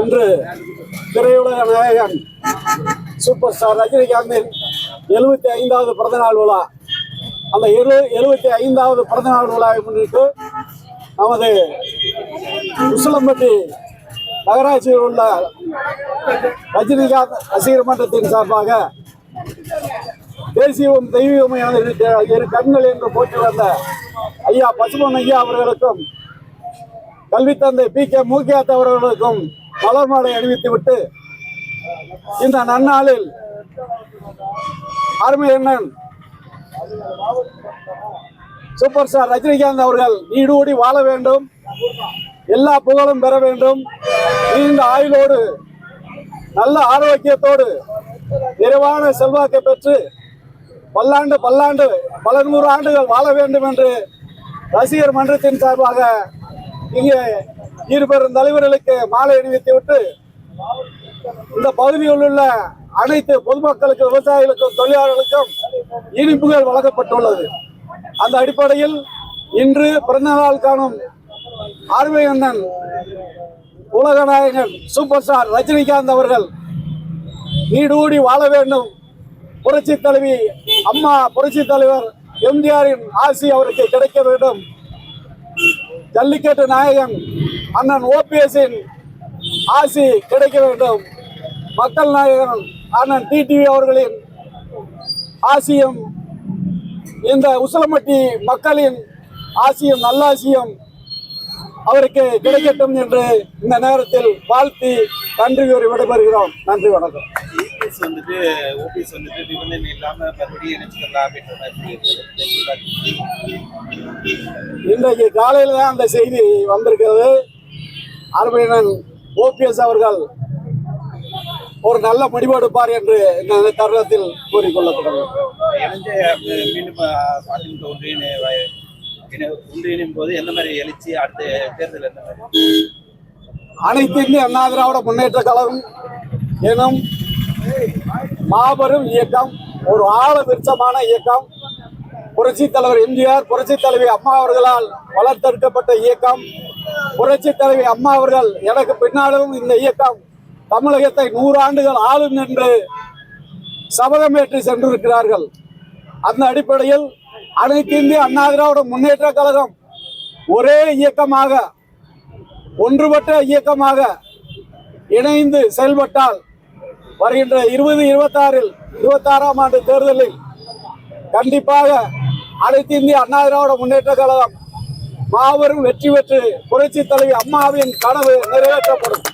இன்று திரையுலக நாயகன் சூப்பர் ஸ்டார் ரஜினிகாந்தின் எழுபத்தி ஐந்தாவது பிறந்தநாள் விழா. அந்த எழு எழுபத்தி ஐந்தாவது பிறந்தநாள் விழாவை முன்னிட்டு நமது உசிலம்பட்டி நகராட்சியில் உள்ள ரஜினிகாந்த் ரசிகர் மன்றத்தின் சார்பாக தேசியவும் தெய்வீகமையான இரு கண்கள் என்று போட்டி வந்த ஐயா பசுமன் ஐயா அவர்களுக்கும் கல்வி தந்தை பி கே மூக்கியாத் அவர்களுக்கும் மலர் மாலை அணிவித்து விட்டு இந்த நன்னாளில் அருமை அண்ணன் சூப்பர் ஸ்டார் ரஜினிகாந்த் அவர்கள் நீடூடி வாழ வேண்டும். எல்லா புகழும் பெற வேண்டும். நீண்ட ஆயுளோடு நல்ல ஆரோக்கியத்தோடு நிறைவான செல்வாக்கை பெற்று பல்லாண்டு பல்லாண்டு பல நூறு ஆண்டுகள் வாழ வேண்டும் என்று ரசிகர் மன்றத்தின் சார்பாக இங்கே இருபெரும் தலைவர்களுக்கு மாலை அணிவித்து விட்டு இந்த பகுதியில் உள்ள அனைத்து பொதுமக்களுக்கும் விவசாயிகளுக்கும் தொழிலாளர்களுக்கும் இனிப்புகள் வழங்கப்பட்டுள்ளது. அந்த அடிப்படையில் இன்று பிறந்தநாள் காணும் ஆர்வை அண்ணன் உலகநாயகன் சூப்பர் ஸ்டார் ரஜினிகாந்த் அவர்கள் நீடூடி வாழ வேண்டும். புரட்சி தலைவி அம்மா புரட்சி தலைவர் எம்ஜிஆரின் ஆசி அவருக்கு கிடைக்க வேண்டும். ஜல்லிக்கட்டு நாயகன் அண்ணன் ஓபிஎஸ்ஸின் ஆசி கிடைக்க வேண்டும். மக்கள் நாயகன் அண்ணன் டிடிவி அவர்களின் ஆசியும் இந்த உசிலம்பட்டி மக்களின் ஆசியும் நல்லாசியும் அவருக்கு கிடைக்கட்டும் என்று இந்த நேரத்தில் வாழ்த்தி நன்றி கூறி விடைபெறுகிறோம். நன்றி வணக்கம். இபிஎஸ் வந்துட்டு ஓபிஎஸ் வந்துட்டு நிபந்தனை இல்லாம மறுபடியும் இணைச்சுக்கலாம் அப்படின்ற மாதிரி இன்றைக்கு காலையில் தான் அந்த செய்தி வந்திருக்கிறது. அருமையனன் ஓபிஎஸ் அவர்கள் ஒரு நல்ல முடிவெடுப்பார் என்று இந்த தருணத்தில் கூறிக்கொள்ளப்படுகிறது மீண்டும் அதிமுக ஒன்றிய ஒன்றியனும் போது எந்த மாதிரி எழுச்சி அடுத்த தேர்தல் எந்த மாதிரி? அனைத்து இந்திய அண்ணா திராவிட முன்னேற்ற கழகம் எனும் மாபெரும் இயக்கம் ஒரு ஆழ விருட்சமான இயக்கம். புரட்சி தலைவர் எம்ஜிஆர் புரட்சி தலைவி அம்மா அவர்களால் வளர்த்தெடுக்கப்பட்ட இயக்கம். புரட்சி தலைவி அம்மா அவர்கள் எனக்கு பின்னாலும் இந்த இயக்கம் தமிழகத்தை நூறு ஆண்டுகள் ஆளும் என்று சபதமேற்றி சென்றிருக்கிறார்கள். அந்த அடிப்படையில் அனைத்து இந்திய அண்ணா திராவிட முன்னேற்ற கழகம் ஒரே இயக்கமாக ஒன்றுபட்ட இயக்கமாக இணைந்து செயல்பட்டால் வருகின்ற இருபது இருபத்தாறில் இருபத்தாறாம் ஆண்டு தேர்தலில் கண்டிப்பாக அனைத்து இந்திய அண்ணா திராவிட முன்னேற்ற கழகம் மாபெரும் வெற்றி பெற்று புரட்சி தலைவி அம்மாவின் கனவு நிறைவேற்றப்படும்.